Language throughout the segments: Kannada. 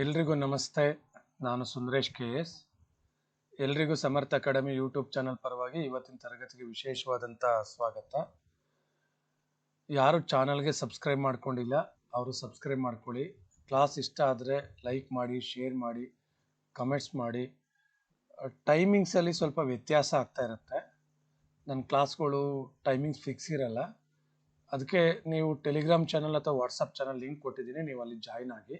ಎಲ್ರಿಗೂ ನಮಸ್ತೆ. ನಾನು ಸುಂದರೇಶ್ ಕೆ ಎಸ್. ಎಲ್ರಿಗೂ ಸಮರ್ಥ ಅಕಾಡೆಮಿ ಯೂಟ್ಯೂಬ್ ಚಾನಲ್ ಪರವಾಗಿ ಇವತ್ತಿನ ತರಗತಿಗೆ ವಿಶೇಷವಾದಂಥ ಸ್ವಾಗತ. ಯಾರು ಚಾನಲ್ಗೆ ಸಬ್ಸ್ಕ್ರೈಬ್ ಮಾಡ್ಕೊಂಡಿಲ್ಲ, ಅವರು ಸಬ್ಸ್ಕ್ರೈಬ್ ಮಾಡ್ಕೊಳ್ಳಿ. ಕ್ಲಾಸ್ ಇಷ್ಟ ಆದರೆ ಲೈಕ್ ಮಾಡಿ, ಶೇರ್ ಮಾಡಿ, ಕಮೆಂಟ್ಸ್ ಮಾಡಿ. ಟೈಮಿಂಗ್ಸಲ್ಲಿ ಸ್ವಲ್ಪ ವ್ಯತ್ಯಾಸ ಆಗ್ತಾ ಇರುತ್ತೆ. ನನ್ನ ಕ್ಲಾಸ್ಗಳು ಟೈಮಿಂಗ್ಸ್ ಫಿಕ್ಸ್ ಇರಲ್ಲ. ಅದಕ್ಕೆ ನೀವು ಟೆಲಿಗ್ರಾಮ್ ಚಾನಲ್ ಅಥವಾ ವಾಟ್ಸಪ್ ಚಾನಲ್ ಲಿಂಕ್ ಕೊಟ್ಟಿದ್ದೀನಿ, ನೀವು ಅಲ್ಲಿ ಜಾಯ್ನ್ ಆಗಿ.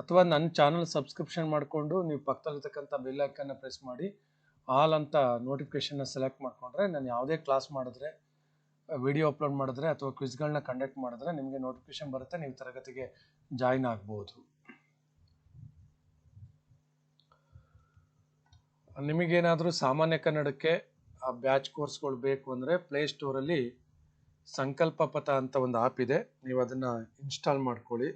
ಅಥವಾ ನನ್ನ ಚಾನಲ್ ಸಬ್ಸ್ಕ್ರಿಪ್ಷನ್ ಮಾಡಿಕೊಂಡು ನೀವು ಪಕ್ಕದಲ್ಲಿರ್ತಕ್ಕಂಥ ಬೆಲ್ ಐಕನ್ನ ಪ್ರೆಸ್ ಮಾಡಿ ಆಲ್ ಅಂತ ನೋಟಿಫಿಕೇಷನ್ನ ಸೆಲೆಕ್ಟ್ ಮಾಡಿಕೊಂಡ್ರೆ ನಾನು ಯಾವುದೇ ಕ್ಲಾಸ್ ಮಾಡಿದ್ರೆ ವಿಡಿಯೋ ಅಪ್ಲೋಡ್ ಮಾಡಿದ್ರೆ ಅಥವಾ ಕ್ವಿಸ್ಗಳನ್ನ ಕಂಡಕ್ಟ್ ಮಾಡಿದ್ರೆ ನಿಮಗೆ ನೋಟಿಫಿಕೇಶನ್ ಬರುತ್ತೆ, ನೀವು ತರಗತಿಗೆ ಜಾಯಿನ್ ಆಗ್ಬೋದು. ನಿಮಗೇನಾದರೂ ಸಾಮಾನ್ಯ ಕನ್ನಡಕ್ಕೆ ಆ ಬ್ಯಾಚ್ ಕೋರ್ಸ್ಗಳು ಬೇಕು ಅಂದರೆ ಪ್ಲೇಸ್ಟೋರಲ್ಲಿ ಸಂಕಲ್ಪ ಪಥ ಅಂತ ಒಂದು ಆ್ಯಪ್ ಇದೆ. ನೀವು ಅದನ್ನು ಇನ್ಸ್ಟಾಲ್ ಮಾಡ್ಕೊಳ್ಳಿ.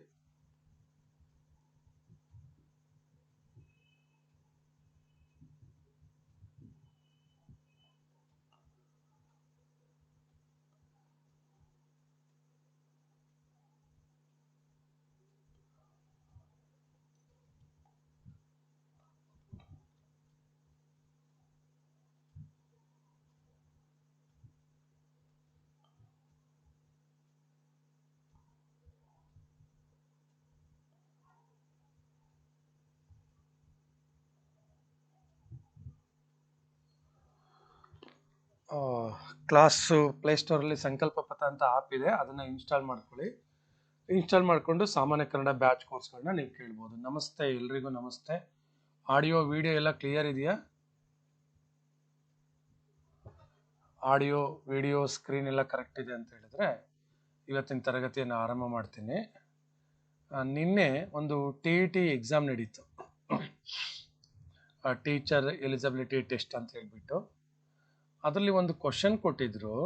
ಕ್ಲಾಸು ಪ್ಲೇಸ್ಟೋರಲ್ಲಿ ಸಂಕಲ್ಪ ಪಥ ಅಂತ ಆ್ಯಪ್ ಇದೆ, ಅದನ್ನು ಇನ್ಸ್ಟಾಲ್ ಮಾಡ್ಕೊಳ್ಳಿ. ಇನ್ಸ್ಟಾಲ್ ಮಾಡಿಕೊಂಡು ಸಾಮಾನ್ಯ ಕನ್ನಡ ಬ್ಯಾಚ್ ಕೋರ್ಸ್ಗಳನ್ನ ನೀವು ಕೇಳ್ಬೋದು. ನಮಸ್ತೆ, ಎಲ್ರಿಗೂ ನಮಸ್ತೆ. ಆಡಿಯೋ ವಿಡಿಯೋ ಎಲ್ಲ ಕ್ಲಿಯರ್ ಇದೆಯಾ? ಆಡಿಯೋ ವಿಡಿಯೋ ಸ್ಕ್ರೀನ್ ಎಲ್ಲ ಕರೆಕ್ಟ್ ಇದೆ ಅಂತ ಹೇಳಿದ್ರೆ ಇವತ್ತಿನ ತರಗತಿಯನ್ನು ಆರಂಭ ಮಾಡ್ತೀನಿ. ನಿನ್ನೆ ಒಂದು ಟಿ ಇ ಟಿ ಎಕ್ಸಾಮ್ ನಡೀತು. ಟೀಚರ್ ಎಲಿಜಿಬಿಲಿಟಿ ಟೆಸ್ಟ್ ಅಂತ ಹೇಳ್ಬಿಟ್ಟು. ಅದರಲ್ಲಿ ಒಂದು ಕ್ವಶನ್ ಕೊಟ್ಟಿದ್ರು.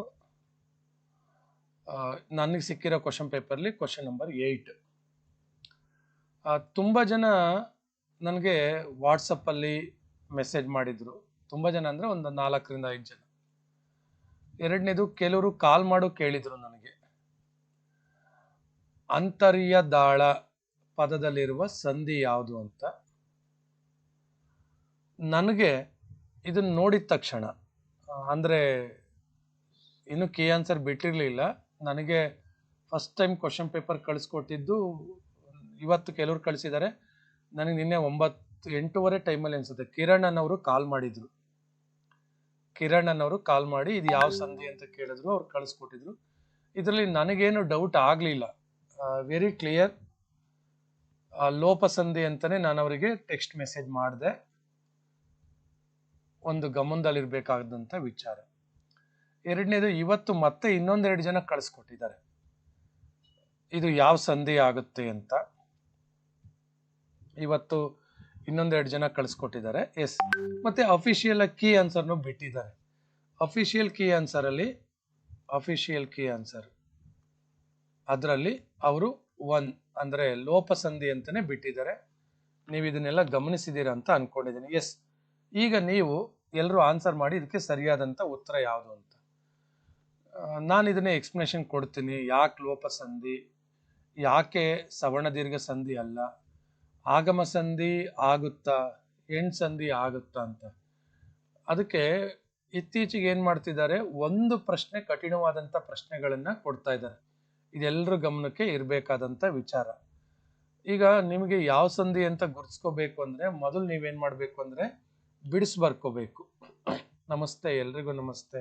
ನನಗೆ ಸಿಕ್ಕಿರೋ ಕ್ವಶನ್ ಪೇಪರ್ಲಿ ಕ್ವಶನ್ ನಂಬರ್ ಏಯ್ಟ್ ತುಂಬ ಜನ ನನಗೆ ವಾಟ್ಸಪ್ಪಲ್ಲಿ ಮೆಸೇಜ್ ಮಾಡಿದರು. ತುಂಬ ಜನ ಅಂದರೆ ಒಂದು ನಾಲ್ಕರಿಂದ ಐದು ಜನ. ಎರಡನೇದು ಕೆಲವರು ಕಾಲ್ ಮಾಡು ಕೇಳಿದರು ನನಗೆ. ಅಂತರ್ಯ ದಾಳ ಪದದಲ್ಲಿರುವ ಸಂಧಿ ಯಾವುದು ಅಂತ. ನನಗೆ ಇದನ್ನು ನೋಡಿದ ತಕ್ಷಣ ಅಂದ್ರೆ ಇನ್ನು ಕೀ ಆನ್ಸರ್ ಬಿಟ್ಟಿರಲಿಲ್ಲ. ನನಗೆ ಫಸ್ಟ್ ಟೈಮ್ ಕ್ವಶನ್ ಪೇಪರ್ ಕಳಿಸ್ಕೊಟ್ಟಿದ್ದು, ಇವತ್ತು ಕೆಲವರು ಕಳಿಸಿದ್ದಾರೆ ನನಗೆ ನಿನ್ನೆ ಒಂಬತ್ತು ಎಂಟೂವರೆ ಟೈಮಲ್ಲಿ ಅನಿಸುತ್ತೆ. ಕಿರಣ್ ಅನ್ನೋರು ಕಾಲ್ ಮಾಡಿದರು. ಕಿರಣ್ ಅನ್ನೋರು ಕಾಲ್ ಮಾಡಿ ಇದು ಯಾವ ಸಂಧಿ ಅಂತ ಕೇಳಿದ್ರು, ಅವ್ರು ಕಳಿಸ್ಕೊಟ್ಟಿದ್ರು. ಇದರಲ್ಲಿ ನನಗೇನು ಡೌಟ್ ಆಗಲಿಲ್ಲ. ವೆರಿ ಕ್ಲಿಯರ್ ಲೋಪಸಂಧಿ ಅಂತಲೇ ನಾನು ಅವರಿಗೆ ಟೆಕ್ಸ್ಟ್ ಮೆಸೇಜ್ ಮಾಡಿದೆ. ಒಂದು ಗಮನದಲ್ಲಿರಬೇಕಾದಂಥ ವಿಚಾರ. ಎರಡನೇದು, ಇವತ್ತು ಮತ್ತೆ ಇನ್ನೊಂದೆರಡು ಜನ ಕಳಿಸ್ಕೊಟ್ಟಿದ್ದಾರೆ. ಇದು ಯಾವ ಸಂಧಿ ಆಗುತ್ತೆ ಅಂತ. ಇವತ್ತು ಇನ್ನೊಂದೆರಡು ಜನ ಕಳಿಸ್ಕೊಟ್ಟಿದ್ದಾರೆ. ಎಸ್. ಮತ್ತೆ ಅಫಿಷಿಯಲ್ ಕೀ ಆನ್ಸರ್ನು ಬಿಟ್ಟಿದ್ದಾರೆ. ಅಫಿಷಿಯಲ್ ಕೀ ಆನ್ಸರಲ್ಲಿ, ಅಫಿಷಿಯಲ್ ಕೀ ಆನ್ಸರ್. ಅದರಲ್ಲಿ ಅವರು ಒನ್, ಅಂದರೆ ಲೋಪಸಂಧಿ ಅಂತಲೇ ಬಿಟ್ಟಿದ್ದಾರೆ. ನೀವು ಇದನ್ನೆಲ್ಲ ಗಮನಿಸಿದ್ದೀರಾ ಅಂತ ಅಂದ್ಕೊಂಡಿದ್ದೀನಿ ಎಸ್. ಈಗ ನೀವು ಎಲ್ಲರೂ ಆನ್ಸರ್ ಮಾಡಿ ಇದಕ್ಕೆ ಸರಿಯಾದಂಥ ಉತ್ತರ ಯಾವುದು ಅಂತ. ನಾನು ಇದನ್ನೇ ಎಕ್ಸ್ಪ್ಲನೇಷನ್ ಕೊಡ್ತೀನಿ. ಯಾಕೆ ಲೋಪ ಸಂಧಿ? ಯಾಕೆ ಸವರ್ಣ ದೀರ್ಘ ಸಂಧಿ ಅಲ್ಲ? ಆಗಮ ಸಂಧಿ ಆಗುತ್ತಾ? ಎಂಡ್ ಸಂಧಿ ಆಗುತ್ತಾ ಅಂತ. ಅದಕ್ಕೆ ಇತ್ತೀಚೆಗೆ ಏನು ಮಾಡ್ತಿದ್ದಾರೆ? ಒಂದು ಪ್ರಶ್ನೆ ಕಠಿಣವಾದಂಥ ಪ್ರಶ್ನೆಗಳನ್ನು ಕೊಡ್ತಾ ಇದ್ದಾರೆ. ಇದೆಲ್ಲರ ಗಮನಕ್ಕೆ ಇರಬೇಕಾದಂಥ ವಿಚಾರ. ಈಗ ನಿಮಗೆ ಯಾವ ಸಂಧಿ ಅಂತ ಗುರ್ಸ್ಕೋಬೇಕು ಅಂದರೆ ಮೊದಲು ನೀವೇನು ಮಾಡಬೇಕು ಅಂದರೆ ಬಿಡಿಸಿ ಬರ್ಕೋಬೇಕು ನಮಸ್ತೆ, ಎಲ್ರಿಗೂ ನಮಸ್ತೆ.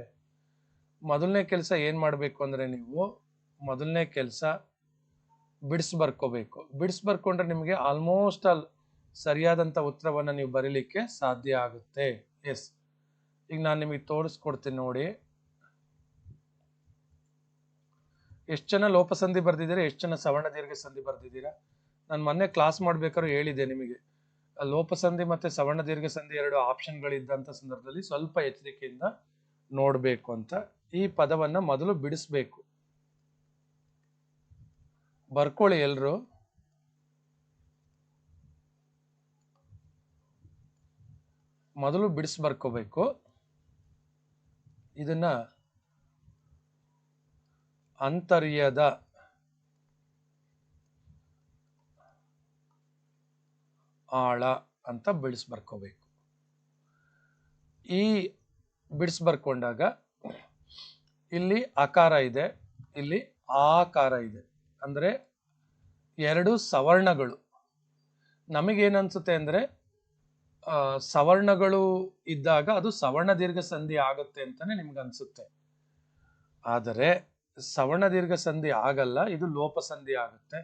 ಮೊದಲನೇ ಕೆಲಸ ಏನು ಮಾಡಬೇಕು ಅಂದರೆ ನೀವು ಮೊದಲನೇ ಕೆಲಸ ಬಿಡಿಸಿ ಬರ್ಕೋಬೇಕು ಬಿಡಿಸಿ ಬರ್ಕೊಂಡ್ರೆ ನಿಮಗೆ ಆಲ್ಮೋಸ್ಟ್ ಆಲ್ ಸರಿಯಾದಂಥ ಉತ್ತರವನ್ನು ನೀವು ಬರೀಲಿಕ್ಕೆ ಸಾಧ್ಯ ಆಗುತ್ತೆ. ಎಸ್ ಈಗ ನಾನು ನಿಮಗೆ ತೋರಿಸ್ಕೊಡ್ತೀನಿ ನೋಡಿ. ಎಷ್ಟು ಜನ ಲೋಪಸಂಧಿ ಬರ್ದಿದ್ದೀರಾ, ಎಷ್ಟು ಜನ ಸವರ್ಣ ದೀರ್ಘ ಸಂಧಿ ಬರ್ದಿದ್ದೀರಾ? ನಾನು ಮೊನ್ನೆ ಕ್ಲಾಸ್ ಮಾಡ್ಬೇಕಾದ್ರೂ ಹೇಳಿದೆ ನಿಮಗೆ. ಲೋಪಸಂಧಿ ಮತ್ತೆ ಸವರ್ಣ ದೀರ್ಘ ಸಂಧಿ ಎರಡು ಆಪ್ಷನ್ಗಳಿದ್ದಂಥ ಸಂದರ್ಭದಲ್ಲಿ ಸ್ವಲ್ಪ ಎಚ್ಚರಿಕೆಯಿಂದ ನೋಡಬೇಕು ಅಂತ ಈ ಪದವನ್ನ ಮೊದಲು ಬಿಡಿಸ್ಬೇಕು. ಬರ್ಕೊಳ್ಳಿ ಎಲ್ರು. ಮೊದಲು ಬಿಡಿಸಿ ಬರ್ಕೋಬೇಕು. ಇದನ್ನ ಅಂತರ್ಯದ ಆಳ ಅಂತ ಬಿಡಿಸ್ ಬರ್ಕೋಬೇಕು ಈ ಬಿಡಿಸ್ ಬರ್ಕೊಂಡಾಗ ಇಲ್ಲಿ ಆಕಾರ ಇದೆ, ಇಲ್ಲಿ ಆಕಾರ ಇದೆ. ಅಂದರೆ ಎರಡು ಸವರ್ಣಗಳು. ನಮಗೇನನ್ಸುತ್ತೆ ಅಂದರೆ ಸವರ್ಣಗಳು ಇದ್ದಾಗ ಅದು ಸವರ್ಣ ದೀರ್ಘ ಸಂಧಿ ಆಗುತ್ತೆ ಅಂತಾನೆ ನಿಮ್ಗೆ ಅನ್ಸುತ್ತೆ ಆದರೆ ಸವರ್ಣ ದೀರ್ಘ ಸಂಧಿ ಆಗಲ್ಲ, ಇದು ಲೋಪ ಸಂಧಿ ಆಗುತ್ತೆ.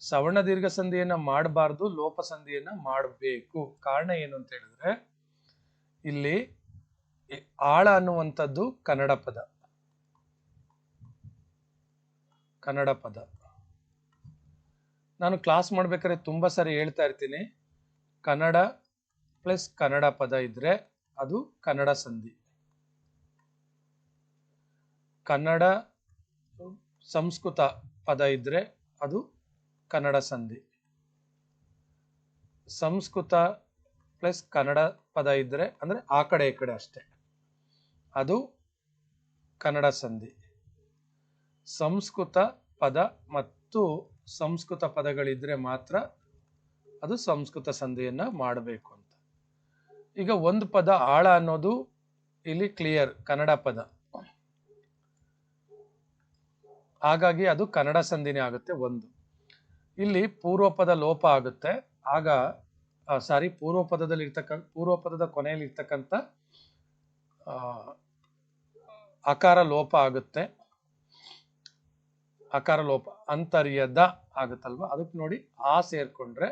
ಸವರ್ಣ ದೀರ್ಘ ಸಂಧಿಯನ್ನ ಮಾಡಬಾರ್ದು ಲೋಪ ಸಂಧಿಯನ್ನ ಮಾಡಬೇಕು. ಕಾರಣ ಏನು ಅಂತ ಹೇಳಿದ್ರೆ, ಇಲ್ಲಿ ಆಳ ಅನ್ನುವಂಥದ್ದು ಕನ್ನಡ ಪದ. ಕನ್ನಡ ಪದ. ನಾನು ಕ್ಲಾಸ್ ಮಾಡ್ಬೇಕಾದ್ರೆ ತುಂಬಾ ಸರಿ ಹೇಳ್ತಾ ಇರ್ತೀನಿ. ಕನ್ನಡ ಪ್ಲಸ್ ಕನ್ನಡ ಪದ ಇದ್ರೆ ಅದು ಕನ್ನಡ ಸಂಧಿ. ಕನ್ನಡ ಸಂಸ್ಕೃತ ಪದ ಇದ್ರೆ ಅದು ಕನ್ನಡ ಸಂಧಿ. ಸಂಸ್ಕೃತ ಪ್ಲಸ್ ಕನ್ನಡ ಪದ ಇದ್ದರೆ ಅಂದ್ರೆ ಆ ಕಡೆ ಈ ಕಡೆ ಅಷ್ಟೇ. ಅದು ಕನ್ನಡ ಸಂಧಿ. ಸಂಸ್ಕೃತ ಪದ ಮತ್ತು ಸಂಸ್ಕೃತ ಪದಗಳಿದ್ರೆ ಮಾತ್ರ ಅದು ಸಂಸ್ಕೃತ ಸಂಧಿಯನ್ನ ಮಾಡಬೇಕು ಅಂತ. ಈಗ ಒಂದು ಪದ ಆಳ ಅನ್ನೋದು ಇಲ್ಲಿ ಕ್ಲಿಯರ್ ಕನ್ನಡ ಪದ. ಹಾಗಾಗಿ ಅದು ಕನ್ನಡ ಸಂಧಿನೇ ಆಗುತ್ತೆ ಒಂದು. ಇಲ್ಲಿ ಪೂರ್ವಪದ ಲೋಪ ಆಗುತ್ತೆ. ಆಗ ಸಾರಿ ಪೂರ್ವಪದದಲ್ಲಿ ಪೂರ್ವಪದದ ಪೂರ್ವ ಪದದ ಕೊನೆಯಲ್ಲಿ ಇರ್ತಕ್ಕಂಥ ಅಕಾರ ಲೋಪ ಆಗುತ್ತೆ. ಅಕಾರ ಲೋಪ ಅಂತರ್ಯದ ಆಗುತ್ತಲ್ವ? ಅದಕ್ಕೆ ನೋಡಿ, ಆ ಸೇರ್ಕೊಂಡ್ರೆ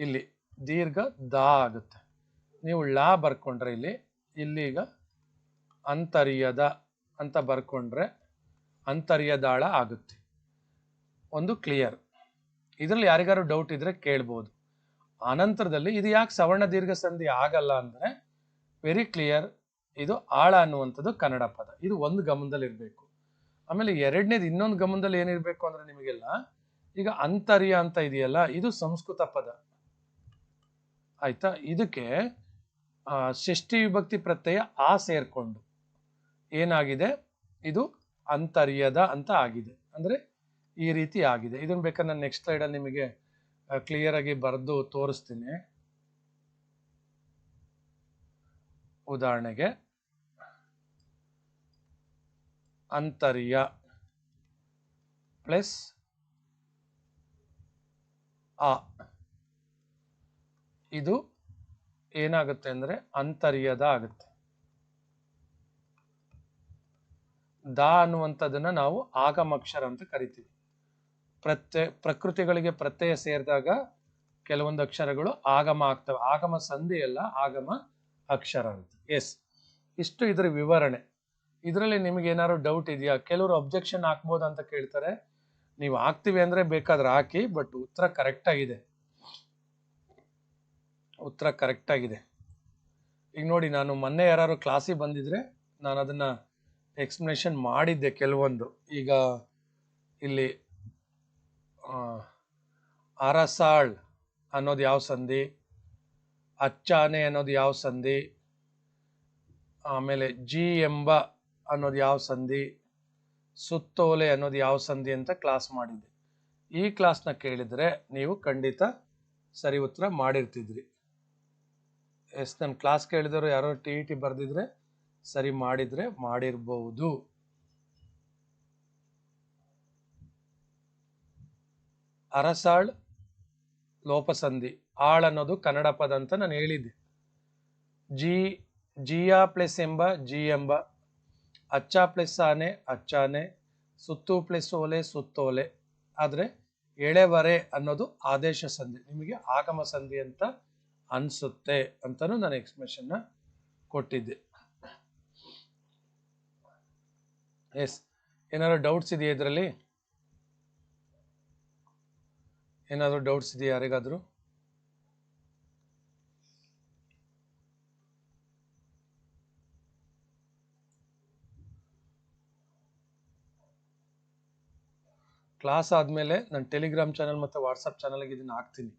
ಇಲ್ಲಿ ದೀರ್ಘ ದ ಆಗುತ್ತೆ. ನೀವು ಳ ಬರ್ಕೊಂಡ್ರೆ ಇಲ್ಲಿ ಇಲ್ಲಿಗ ಅಂತರ್ಯದ ಅಂತ ಬರ್ಕೊಂಡ್ರೆ ಅಂತರ್ಯದಾಳ ಆಗುತ್ತೆ. ಒಂದು ಕ್ಲಿಯರ್. ಇದರಲ್ಲಿ ಯಾರಿಗಾರು ಡೌಟ್ ಇದ್ರೆ ಕೇಳ್ಬೋದು. ಅನಂತರದಲ್ಲಿ ಇದು ಯಾಕೆ ಸವರ್ಣ ದೀರ್ಘ ಸಂಧಿ ಆಗಲ್ಲ ಅಂದ್ರೆ ವೆರಿ ಕ್ಲಿಯರ್ ಇದು ಆಳ ಅನ್ನುವಂಥದ್ದು ಕನ್ನಡ ಪದ. ಇದು ಒಂದು ಗಮನದಲ್ಲಿ ಇರಬೇಕು. ಆಮೇಲೆ ಎರಡನೇದು ಇನ್ನೊಂದು ಗಮನದಲ್ಲಿ ಏನಿರಬೇಕು ಅಂದ್ರೆ ನಿಮಗೆಲ್ಲ ಈಗ ಅಂತರ್ಯ ಅಂತ ಇದೆಯಲ್ಲ, ಇದು ಸಂಸ್ಕೃತ ಪದ. ಆಯ್ತಾ? ಇದಕ್ಕೆ ಷಷ್ಠಿ ವಿಭಕ್ತಿ ಪ್ರತ್ಯಯ ಆ ಸೇರ್ಕೊಂಡು ಏನಾಗಿದೆ? ಇದು ಅಂತರ್ಯದ ಅಂತ ಆಗಿದೆ. ಅಂದ್ರೆ ಈ ರೀತಿ ಆಗಿದೆ. ಇದನ್ನ ಬೇಕಾದ್ರೆ ನಾನು ನೆಕ್ಸ್ಟ್ ಸ್ಲೈಡ್ ಅಲ್ಲಿ ನಿಮಗೆ ಕ್ಲಿಯರ್ ಆಗಿ ಬರೆದು ತೋರಿಸ್ತೀನಿ. ಉದಾಹರಣೆಗೆ, ಅಂತರ್ಯ ಪ್ಲಸ್ ಆ ಇದು ಏನಾಗುತ್ತೆ ಅಂದ್ರೆ ಅಂತರ್ಯದ ಆಗುತ್ತೆ. ದ ಅನ್ನುವಂಥದ್ದನ್ನ ನಾವು ಆಗಮಕ್ಷರ ಅಂತ ಕರಿತೀವಿ. ಪ್ರತ್ಯಯ ಪ್ರಕೃತಿಗಳಿಗೆ ಪ್ರತ್ಯಯ ಸೇರಿದಾಗ ಕೆಲವೊಂದು ಅಕ್ಷರಗಳು ಆಗಮ ಆಗ್ತವೆ. ಆಗಮ ಸಂಧಿ ಅಲ್ಲ, ಆಗಮ ಅಕ್ಷರ ಅಂತ. ಎಸ್ ಇಷ್ಟು ಇದರ ವಿವರಣೆ. ಇದರಲ್ಲಿ ನಿಮಗೆ ಏನಾದ್ರು ಡೌಟ್ ಇದೆಯಾ? ಕೆಲವರು ಅಬ್ಜೆಕ್ಷನ್ ಹಾಕ್ಬೋದು ಅಂತ ಕೇಳ್ತಾರೆ. ನೀವು ಹಾಕ್ತಿವಿ ಅಂದ್ರೆ ಬೇಕಾದ್ರೆ ಹಾಕಿ ಬಟ್ ಉತ್ತರ ಕರೆಕ್ಟ್ ಆಗಿದೆ. ಉತ್ತರ ಕರೆಕ್ಟ್ ಆಗಿದೆ. ಈಗ ನೋಡಿ, ನಾನು ಮೊನ್ನೆ ಯಾರು ಕ್ಲಾಸಿಗೆ ಬಂದಿದ್ರೆ ನಾನು ಅದನ್ನ ಎಕ್ಸ್ಪ್ಲನೇಷನ್ ಮಾಡಿದ್ದೆ ಕೆಲವೊಂದು. ಈಗ ಇಲ್ಲಿ ಅರಸಾಳ್ ಅನ್ನೋದು ಯಾವ ಸಂಧಿ? ಅಚ್ಚಾನೆ ಅನ್ನೋದು ಯಾವ ಸಂಧಿ? ಆಮೇಲೆ ಜಿ ಎಂಬ ಅನ್ನೋದು ಯಾವ ಸಂಧಿ? ಸುತ್ತೋಲೆ ಅನ್ನೋದು ಯಾವ ಸಂಧಿ ಅಂತ ಕ್ಲಾಸ್ ಮಾಡಿದ್ದೆ. ಈ ಕ್ಲಾಸ್ನ ಕೇಳಿದರೆ ನೀವು ಖಂಡಿತ ಸರಿ ಉತ್ತರ ಮಾಡಿರ್ತಿದ್ರಿ. ಎಸ್ ನನ್ನ ಕ್ಲಾಸ್ ಕೇಳಿದವರು ಯಾರೋ ಟಿ ಇ ಟಿ ಬರೆದಿದ್ರೆ ಸರಿ ಮಾಡಿದರೆ ಮಾಡಿರ್ಬಹುದು ಅರಸಾಳ್ ಲೋಪಸಂಧಿ. ಆಳ್ ಅನ್ನೋದು ಕನ್ನಡ ಪದ ಅಂತ ನಾನು ಹೇಳಿದ್ದೆ. ಜಿ, ಜಿಯಾ ಪ್ಲಸ್ ಎಂಬ, ಜಿ ಎಂಬ. ಅಚ್ಚ ಪ್ಲಸ್ ಆನೆ ಅಚ್ಚಾನೆ ಸುತ್ತು ಪ್ಲಸ್ ಓಲೆ ಸುತ್ತೋಲೆ ಆದರೆ ಎಳೆವರೆ ಅನ್ನೋದು ಆದೇಶ ಸಂಧಿ. ನಿಮಗೆ ಆಗಮ ಸಂಧಿ ಅಂತ ಅನ್ಸುತ್ತೆ ಅಂತಲೂ ನಾನು ಎಕ್ಸ್ಪ್ರೆಷನ್ನ ಕೊಟ್ಟಿದ್ದೆ. ಎಸ್ ಏನಾದ್ರು ಡೌಟ್ಸ್ ಇದೆಯಾ ಇದರಲ್ಲಿ? ಏನಾದ್ರು ಡೌಟ್ಸ್ ಇದೆಯಾ ಯಾರಿಗಾದರೂ? ಕ್ಲಾಸ್ ಆದಮೇಲೆ ನನ್ನ ಟೆಲಿಗ್ರಾಮ್ ಚಾನಲ್ ಮತ್ತು ವಾಟ್ಸಪ್ ಚಾನಲ್ಗೆ ಇದನ್ನ ಹಾಕ್ತೀನಿ.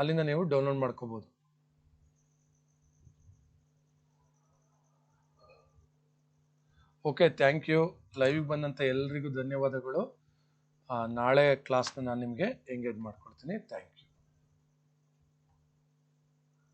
ಅಲ್ಲಿಂದ ನೀವು ಡೌನ್ಲೋಡ್ ಮಾಡ್ಕೋಬೋದು. ಓಕೆ ಥ್ಯಾಂಕ್ ಯು ಲೈವ್ ಬಂದಂಥ ಎಲ್ರಿಗೂ ಧನ್ಯವಾದಗಳು. ನಾಳೆ ಕ್ಲಾಸ್ನ ನಾನು ನಿಮಗೆ ಎಂಗೇಜ್ ಮಾಡ್ಕೊಳ್ತೀನಿ ಥ್ಯಾಂಕ್ ಯು